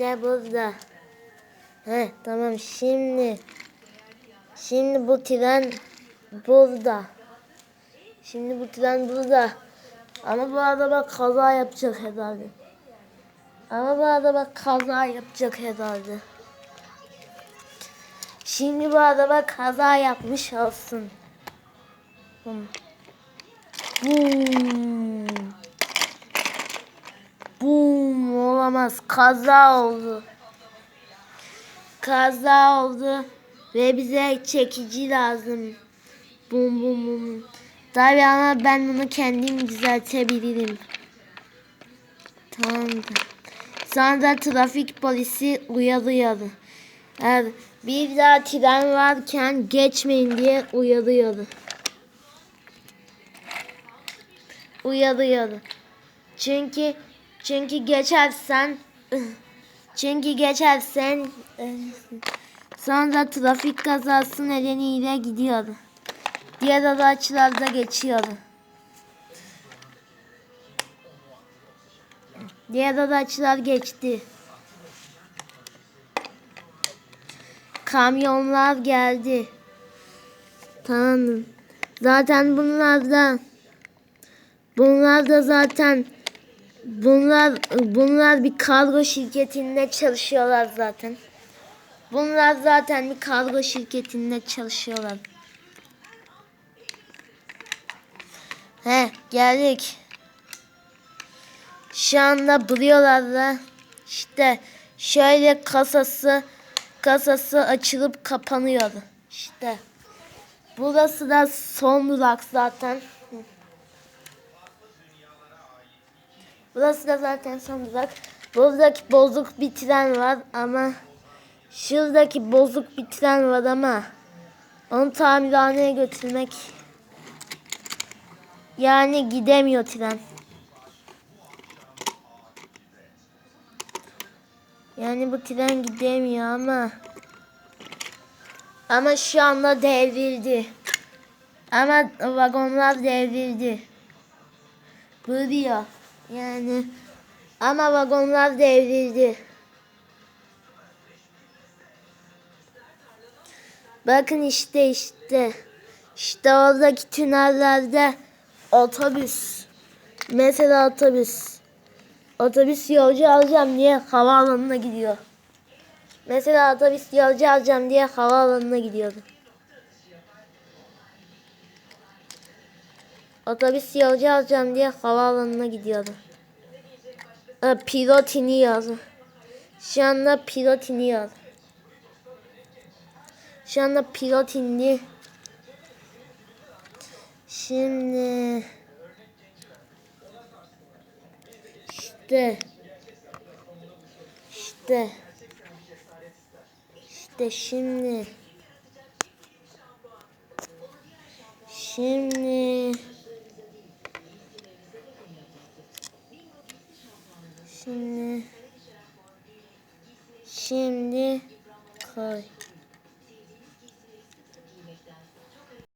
İşte burada. He tamam şimdi. Şimdi bu tren burada. Şimdi bu tren burada. Ama bu araba kaza yapacak herhalde. Ama bu araba kaza yapacak herhalde. Şimdi bu araba kaza yapmış olsun. Bum. Bum. Bum olamaz. Kaza oldu. Kaza oldu ve bize çekici lazım. Bum bum bum. Tabii ama ben bunu kendim düzeltebilirim. Tamam. Sonra da trafik polisi uyarıyordu. Eğer bir daha tren varken geçmeyin diye uyarıyordu. Uyarıyordu. Çünkü çünkü geçersen çünkü geçersen sonra trafik kazası nedeniyle gidiyordu. Diğer araçlar da geçiyordu. Diğer araçlar geçti. Kamyonlar geldi. Tamam. Zaten bunlar da bunlar da zaten bunlar bunlar bir kargo şirketinde çalışıyorlar zaten. Bunlar zaten bir kargo şirketinde çalışıyorlar. He geldik. Şu anda buralarda işte şöyle kasası kasası açılıp kapanıyordu. İşte burası da son durak zaten. Burası da zaten son durak. Buradaki bozuk bir tren var ama şuradaki bozuk bir tren var ama onu tamirhaneye götürmek yani gidemiyor tren. Yani bu tren gidemiyor ama ama şu anda devrildi. Ama vagonlar devrildi. Duruyor. Yani ama vagonlar devrildi. Bakın işte işte. İşte oradaki tünellerde otobüs. Mesela otobüs. Otobüs yolcu alacağım diye havaalanına gidiyor. Mesela otobüs yolcu alacağım diye havaalanına gidiyordu. Otobüs yolcu alacağım diye havaalanına gidiyordu. Ha, pilot iniyor. Şu anda pilot iniyor. Şu anda pilot indi. Şimdi işte işte işte şimdi şimdi şimdi şimdi koy